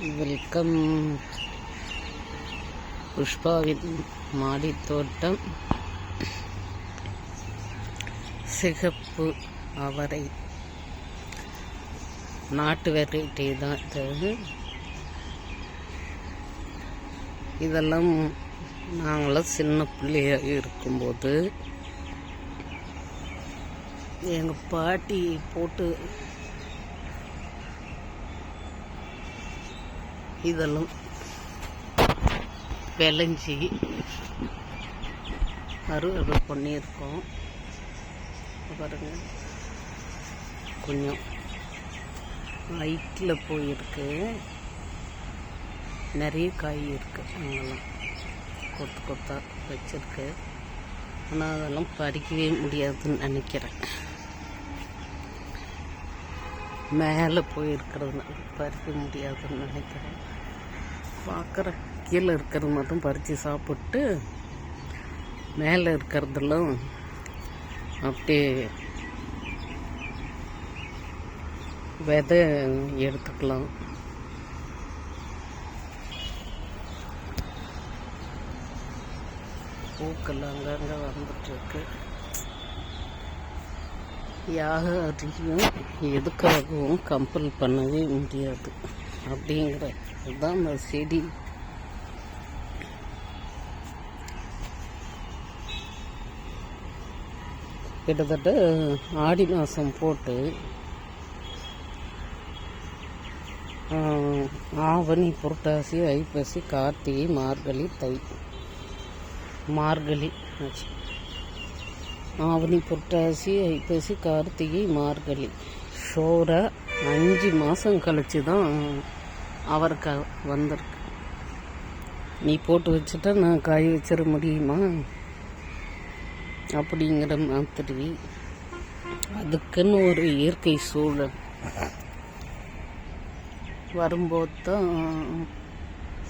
Welcome. புஷ்பாவின் மாடி தோட்டம் சிகப்பு அவரை. நாட்டு வெரைட்டி தான் இது. இதெல்லாம் நாங்களாம் சின்ன பிள்ளையாக இருக்கும்போது எங்கள் பாட்டி போட்டு இதெல்லாம் விளைஞ்சி அறுவடை பண்ணியிருக்கோம். பாருங்க. கொஞ்சம் ஹைட்டில் போயிருக்கு. நிறைய காய் இருக்குது அங்கெல்லாம் கொத்து கொத்தாக வச்சுருக்கு. ஆனால் அதெல்லாம் பறிக்கவே முடியாதுன்னு நினைக்கிறேன். மேலே போயிருக்கிறதுனால பறிக்க முடியாதுன்னு நினைக்கிறேன். பார்க்குற கீழே இருக்கிறது மட்டும் பறித்து சாப்பிட்டு மேலே இருக்கிறதெல்லாம் அப்படியே விதை எடுத்துக்கலாம். பூக்கள் அங்கங்கே வந்துட்டுருக்கு. யாரையும் எதுக்காகவும் கம்பல் பண்ணவே முடியாது. அப்படிங்கிற இதுதான் அந்த செடி கிட்டத்தட்ட ஆடி மாதம் போட்டு ஆவணி புரட்டாசி ஐப்பசி கார்த்திகை மார்கழி தை மார்கழி ஆச்சு. ஆவணி புரட்டாசி ஐப்பசி கார்த்திகை மார்கழி ஷோரா அஞ்சு மாதம் கழித்து தான் அவரைக்காய் வந்திருக்கு. நீ போட்டு வச்சுட்டா நான் காய வச்சிட முடியுமா? அப்படிங்கிற மாதிரி. அதுக்குன்னு ஒரு இயற்கை சூழல் வரும்போது தான்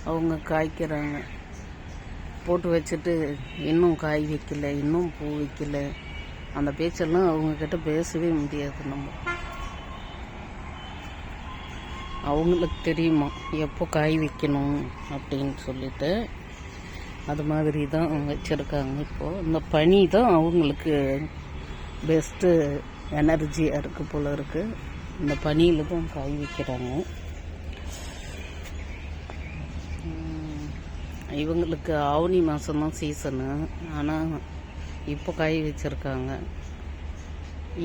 அவங்க காய்க்கிறாங்க. போட்டு வச்சுட்டு இன்னும் காய் வைக்கல இன்னும் பூ வைக்கல. அந்த பேச்செல்லாம் அவங்கக்கிட்ட பேசவே முடியாது நம்ம. அவங்களுக்கு தெரியுமா எப்போ காய் வைக்கணும் அப்படின்னு சொல்லிட்டு. அது மாதிரி தான் வச்சுருக்காங்க இப்போது இந்த பனி தான் அவங்களுக்கு பெஸ்ட்டு எனர்ஜியாக இருக்குது போல் இருக்குது இந்த பனியில் தான் காய் வைக்கிறாங்க. இவங்களுக்கு ஆவணி மாதம்தான் சீசனு ஆனால் இப்போ காய் வச்சுருக்காங்க.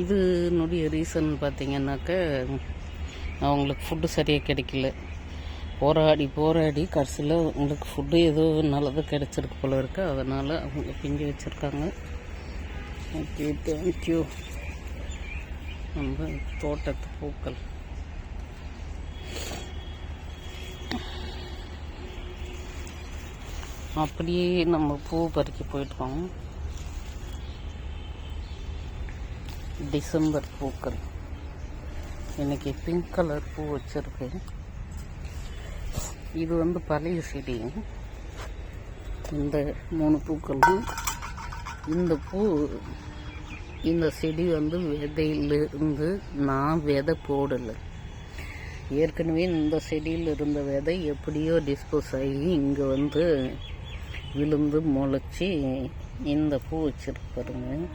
இதனுடைய ரீசன் பார்த்தீங்கன்னாக்க அவங்களுக்கு ஃபுட்டு சரியாக கிடைக்கல. போராடி போராடி கடைசியில் உங்களுக்கு ஃபுட்டு ஏதோ நல்லது கிடைச்சிருக்கு போல இருக்கு. அதனால் அவங்க பிஞ்சு வச்சுருக்காங்க. ஓகே தேங்க்யூ நம்ம தோட்டத்து பூக்கள். அப்படியே நம்ம பூ பறிக்க போயிட்டோம். டிசம்பர் பூக்கள். இன்னைக்கு பிங்க் கலர் பூ வச்சுருக்கேன் இது வந்து பழைய செடி இந்த மூணு பூக்களும் இந்த பூ இந்த செடி வந்து விதையிலிருந்து நான் விதை போடலை. ஏற்கனவே இந்த செடியில் இருந்த விதை எப்படியோ டிஸ்போஸ் ஆகி இங்கே வந்து விழுந்து முளைச்சி இந்த பூ வச்சுருப்பாருங்க. பாருங்க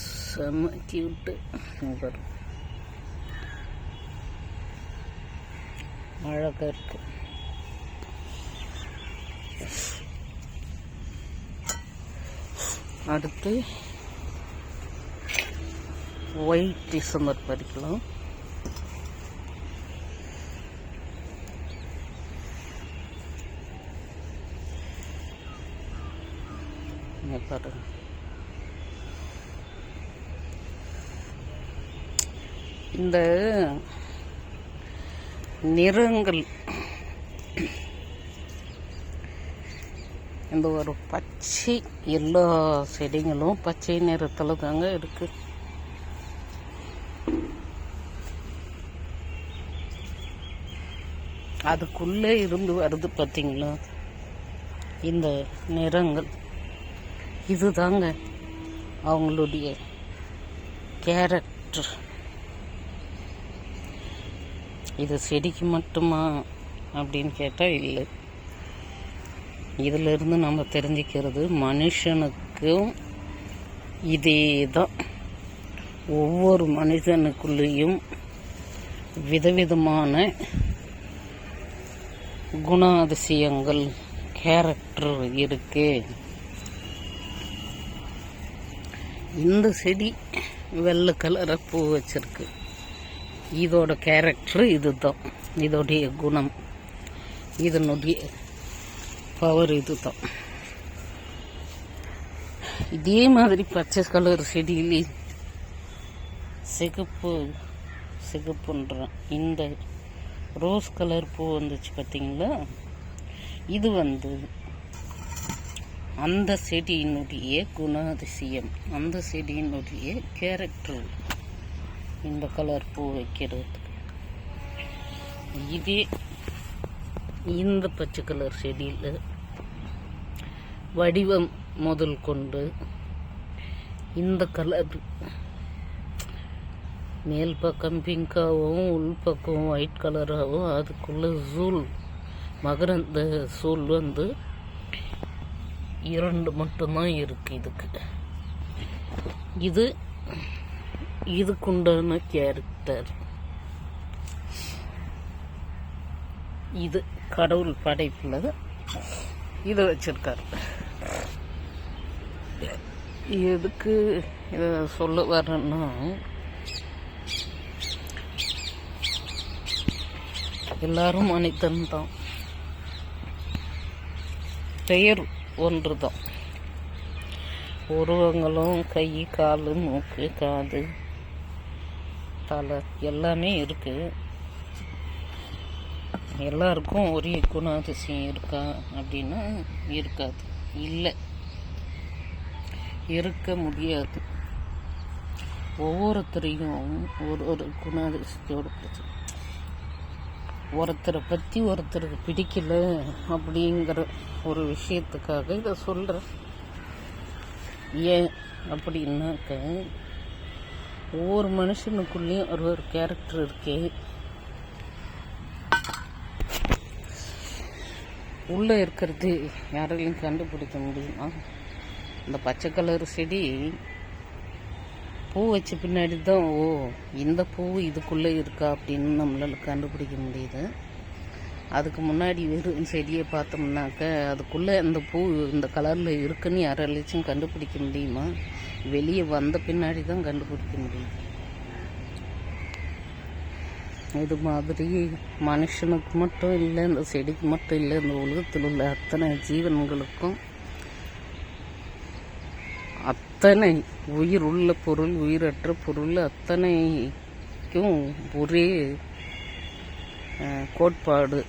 செம்ம கியூட்டு பாருங்க. அழகாக இருக்கு அடுத்து ஒயிட் டிசம்பர் பறிக்கலாம் பாருங்க. இந்த நிறங்கள் இந்த ஒரு பச்சை எல்லா செடிங்களும் பச்சை நிறத்தில் தாங்க இருக்கு. அதுக்குள்ளே இருந்து வருது பார்த்தீங்களா இந்த நிறங்கள். இதுதாங்க அவங்களுடைய கேரக்டர் இது செடிக்கு மட்டுமா அப்படின்னு கேட்டால் இல்லை. இதிலிருந்து நம்ம தெரிஞ்சுக்கிறது மனுஷனுக்கும் இதே தான் ஒவ்வொரு மனிதனுக்குள்ளேயும் விதவிதமான குணாதிசயங்கள் கேரக்டர் இருக்கு. இந்த செடி வெள்ளை கலரை பூ வச்சிருக்கு. இதோட கேரக்டர் இதுதான். இதோடைய குணம். இதனுடைய பவர் இது தான் இதே மாதிரி பச்சை கலர் செடியிலே சிகப்பு சிகப்புன்றான் இந்த ரோஸ் கலர் பூ வந்துச்சு பார்த்தீங்களா? இது வந்து அந்த செடியினுடைய குணாதிசயம். அந்த செடியினுடைய கேரக்டர் இந்த கலர் பூ வைக்கிறதுக்கு. இதே இந்த பச்சை கலர் செடியில் வடிவம் முதல் கொண்டு இந்த கலர் மேல் பக்கம் பிங்காகவும் உள் பக்கம் ஒயிட் கலராகவும் அதுக்குள்ளே சூல் மகரந்த சூல் வந்து இரண்டு மட்டும்தான் இருக்கு இதுக்கு. இது இதுக்குண்டான கேரக்டர் இது கடவுள் படைப்பில் இதை வச்சிருக்காரு. எதுக்கு இதை சொல்ல வரேன்னா எல்லாரும் மனிதன் தான். பெயர் ஒன்று தான் உருவங்களும் கை கால் மூக்கு காது தலை எல்லாமே இருக்கு. எல்லாருக்கும் ஒரே குணாதிசயம் இருக்கா அப்படின்னா இருக்காது. இல்லை. இருக்க முடியாது. ஒவ்வொருத்தரையும் ஒரு ஒரு குணாதிசயத்தோடு பிடிச்சி. ஒருத்தரை பற்றி ஒருத்தருக்கு பிடிக்கல அப்படிங்கிற ஒரு விஷயத்துக்காக இதை சொல்கிறேன் ஏன் அப்படின்னாக்க ஒவ்வொரு மனுஷனுக்குள்ளேயும் ஒரு ஒரு கேரக்டர் இருக்கே. உள்ளே இருக்கிறது யாராலையும் கண்டுபிடிக்க முடியுமா? இந்த பச்சை கலர் செடி பூ வச்ச பின்னாடி தான் ஓ இந்த பூ இதுக்குள்ளே இருக்கா அப்படின்னு நம்மளால் கண்டுபிடிக்க முடியுது. அதுக்கு முன்னாடி வெறும் செடியை பார்த்தோம்னாக்க அதுக்குள்ளே அந்த பூ இந்த கலரில் இருக்குன்னு யாராலையும் கண்டுபிடிக்க முடியுமா? வெளியே வந்த பின்னாடி தான் கண்டுபிடிக்க முடியுது இது மாதிரி மனுஷனுக்கு மட்டும் இல்லை இந்த செடிக்கு மட்டும் இல்லை இந்த உலகத்தில் உள்ள அத்தனை ஜீவன்களுக்கும் அத்தனை உயிர் உள்ள பொருள் உயிரற்ற பொருள் அத்தனைக்கும் ஒரே கோட்பாடு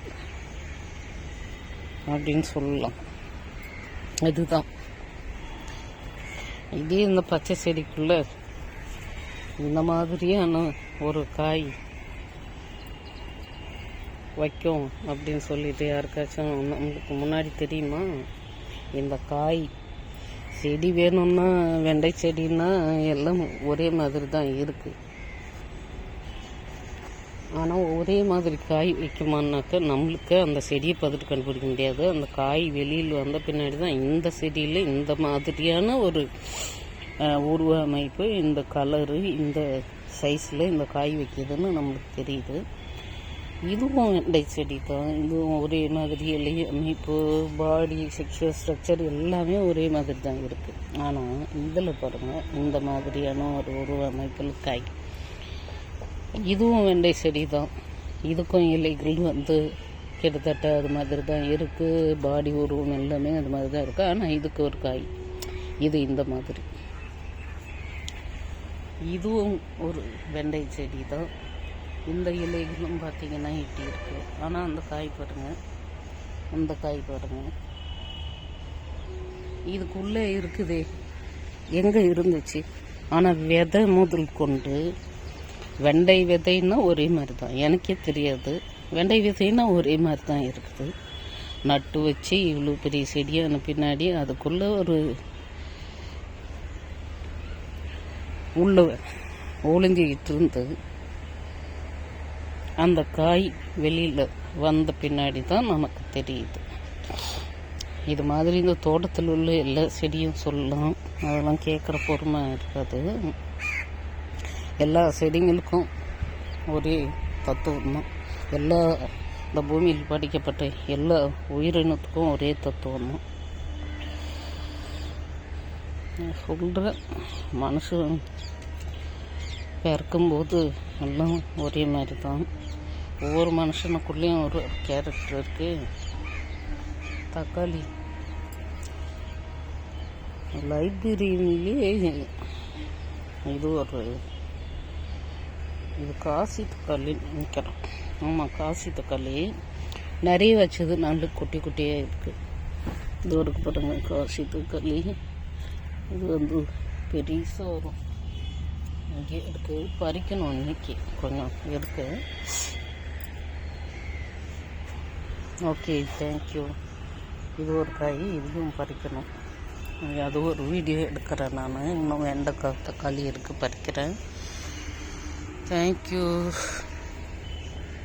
அப்படின்னு சொல்லலாம். அதுதான் இதே இந்த பச்சை செடிக்குள்ள இந்த மாதிரியான ஒரு காய் வைக்கும் அப்படின்னு சொல்லிட்டு யாருக்காச்சும் நம்மளுக்கு முன்னாடி தெரியுமா? இந்த காய் செடி வேணும்னா வெண்டை செடின்னா எல்லாம் ஒரே மாதிரி தான் இருக்குது ஆனால் ஒரே மாதிரி காய் வைக்குமானாக்கா நம்மளுக்கு அந்த செடியை பார்த்துட்டு கண்டுபிடிக்க முடியாது. அந்த காய் வெளியில் வந்த பின்னாடி தான் இந்த செடியில் இந்த மாதிரியான ஒரு உருவ அமைப்பு இந்த கலரு இந்த சைஸில் இந்த காய் வைக்கிதுன்னு நம்மளுக்கு தெரியுது. இதுவும் வெண்டை செடி தான் இதுவும் ஒரே மாதிரி இலை அமைப்பு பாடி செக்ஷுவல் ஸ்ட்ரக்சர் எல்லாமே ஒரே மாதிரி தான் இருக்குது ஆனால் இதில் பாருங்கள் இந்த மாதிரியான ஒரு உருவ அமைப்பில் காய். இதுவும் வெண்டை செடி தான் இதுக்கும் இலைகள் வந்து கிட்டத்தட்ட அது மாதிரி தான் இருக்குது பாடி உருவம் எல்லாமே அது மாதிரி தான் இருக்குது ஆனால் இதுக்கு ஒரு காய். இது இந்த மாதிரி. இதுவும் ஒரு வெண்டை செடி தான் இந்த இலைகளும் பார்த்தீங்கன்னா இட்டி இருக்குது ஆனால் அந்த காய் பாருங்கள் அந்த காய் பாருங்கள் இதுக்குள்ளே இருக்குதே. எங்கே இருந்துச்சு? ஆனால் விதை முதல் கொண்டு வெண்டை விதைன்னா ஒரே மாதிரி தான் எனக்கே தெரியாது. வெண்டை விதைன்னா ஒரே மாதிரி தான் இருக்குது. நட்டு வச்சு இவ்வளோ பெரிய செடியான பின்னாடி அதுக்குள்ளே ஒரு உள்ள ஒளிஞ்சிக்கிட்டு இருந்தது. அந்த காய் வெளியில் வந்த பின்னாடி தான் நமக்கு தெரியுது. இது மாதிரி இந்த தோட்டத்தில் உள்ள எல்லா செடியும் சொல்லலாம். அதெல்லாம் கேட்குற பொறுமை இருக்காது. எல்லா செடிங்களுக்கும் ஒரே தத்துவம் தான் எல்லா இந்த பூமியில் படிக்கப்பட்ட எல்லா உயிரினத்துக்கும் ஒரே தத்துவம் தான் சொல்கிற மனுஷன் பிறக்கும்போது எல்லாம் ஒரே மாதிரி தான் ஒவ்வொரு மனுஷனுக்குள்ளேயும் ஒரு கேரக்டர் இருக்குது தக்காளி. லைப்ரரியிலே இது ஒரு இது காசி தக்காளி நிற்கிறோம் ஆமாம் காசி தக்காளி. நிறைய வச்சது நல்ல குட்டி குட்டியாக இருக்குது இது ஒரு பாருங்கள் காசி தக்காளி. இது வந்து பெருசாக வரும். இங்கே எடுக்க பறிக்கணும் இன்னைக்கு. கொஞ்சம் இருக்கு. ஓகே தேங்க்யூ இது ஒரு காய் இதையும் பறிக்கணும். அது ஒரு வீடியோ எடுக்கிறேன் நான். இன்னும் வெண்டைக்காய் தக்காளி இருக்குது பறிக்கிறேன். தேங்க்யூ